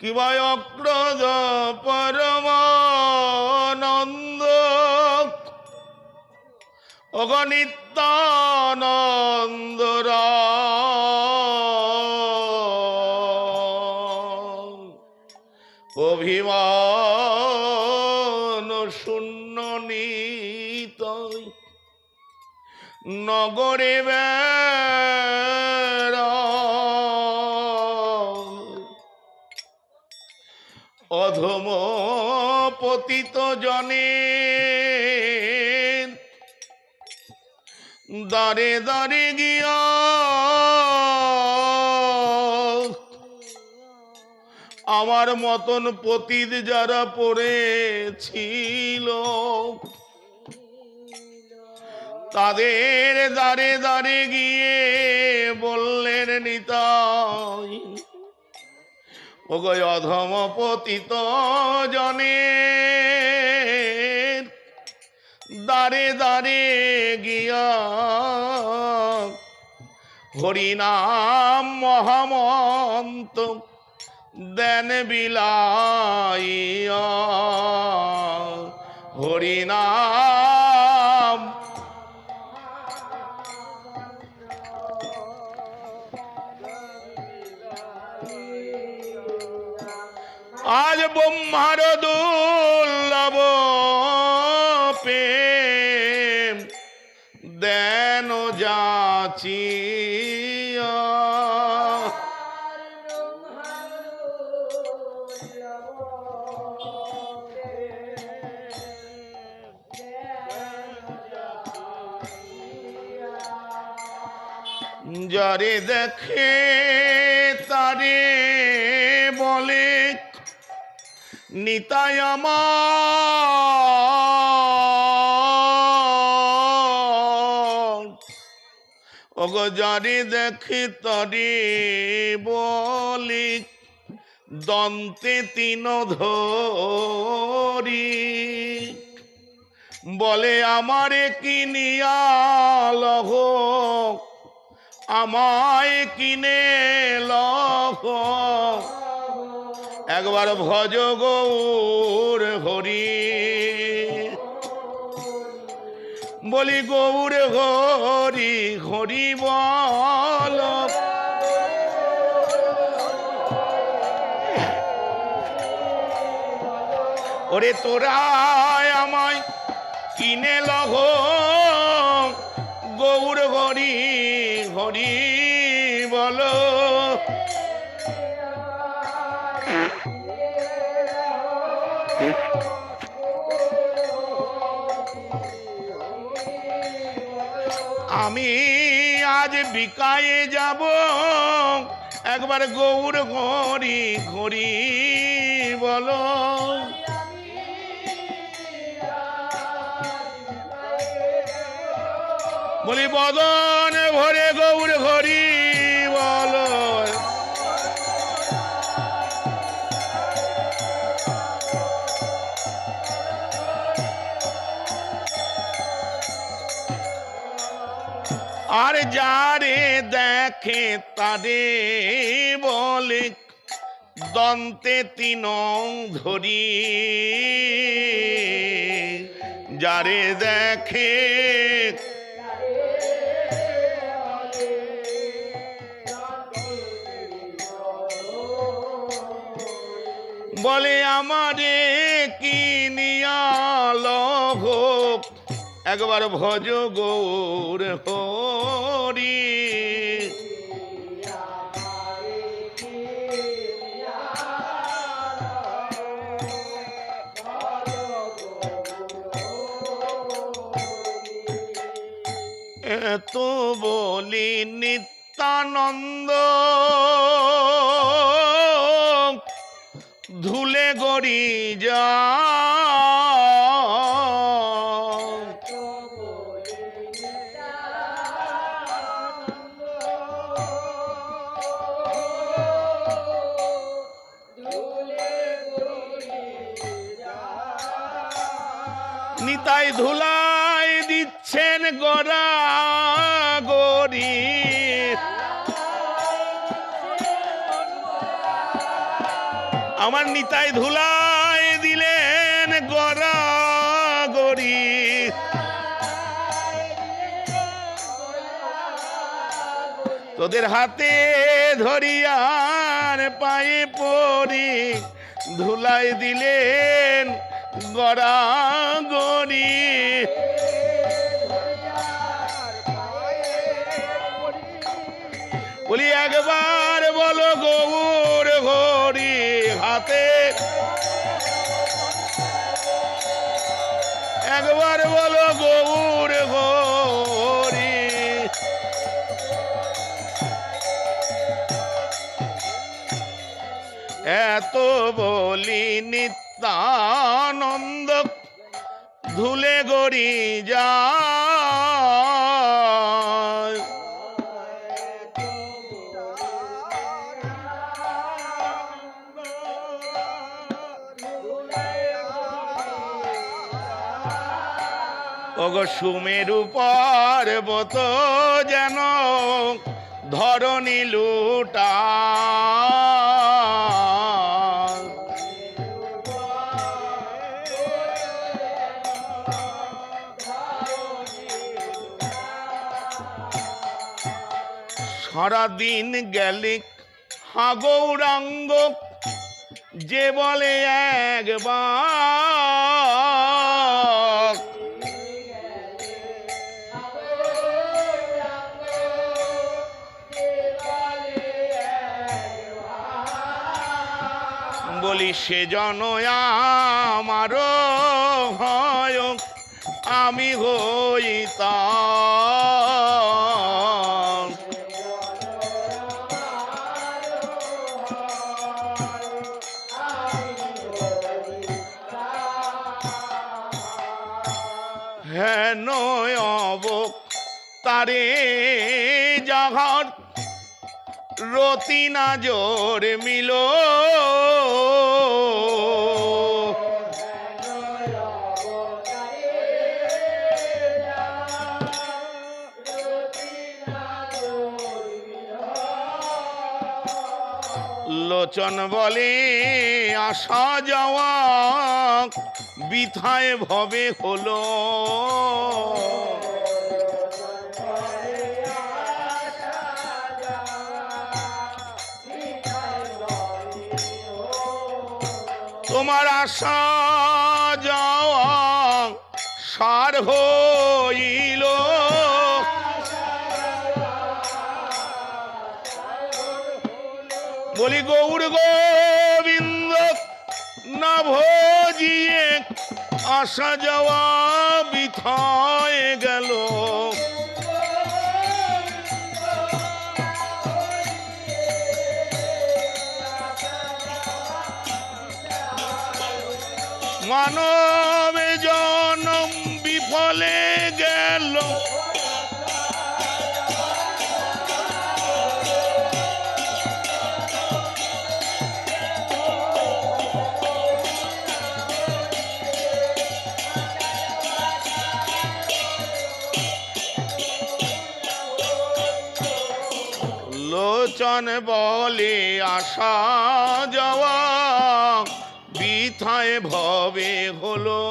কিবা পরমানন্দ। অগণিতানন্দ অভিমান শূন্য নিতয়। নগরে বেড়া অধম পতিত জনে। দারে দারে গিয়া। আমার মতন পতিত যারা পড়েছিল, তাদের দারে দারে গিয়ে বললেন নিতাই ওগো অধম পতিত জনে দারে দারে গিয়া হরিনাম মহামন্ত দেন বিলাইয়া। হরিনাম আজ ব্রহ্মার দুর্লভ দেন যাচিয়া যারে দেখে নিতাই আমার। দেখে তারে বলে, দন্তে তিন ধরি। বলে, আমারে কিনিয়া লহ? আমায় কিনে লহ? একবার ভজ গৌর হরি। বলি গৌর হরি হরি বল। ওরে তোরা আমায় কিনে লহ। গৌর হরি হরি বলো। আমি আজ বিকায়ে যাব। একবার গৌর ঘড়ি ঘড়ি বলো। বলি বদন ভরে গৌর ঘড়ি আর যারে দেখে তারে বলে দন্তে তিন ধরি যারে দেখে বলে আমারে কিনিয়া একবার ভজ গৌর হরি। এত বলি নিত্যানন্দ ধুলে গড়ি যা নিতাই ধুলাই দিচ্ছেন গড়া গড়ি। আমার নিতাই ধুলাই দিলেন গড়া গড়ি। তোদের হাতে ধরিয়ার পায়ে পড়ি। ধুলাই দিলেন গড়া গড়ি বলি একবার বলো গৌর ঘড়ি হাতে। একবার বলো গৌর ঘড়ি। এত বলি নিত্যানন্দ ধুলে গড়ি যায়। ওগো সুমেরু পর্বত যেন ধরণী লুটা সারাদিন গেলে হাগৌরাঙ্গ যে বলে একবার। বলি সে আমার হয় আমি হইতাম হেন অব তারে জাহার। রতি না জোর মিল। লোচন বলে আসা যাওয়া বিথায় ভবে হলো। তোমার আশা যাওয়া সার হইল। বলি গৌর গোবিন্দ আসা যাওয়া বিথায় গেল। মানব জনম বিফলে গেল। লোচন বলে আসা যাওয়া বিথায় ভবে হলো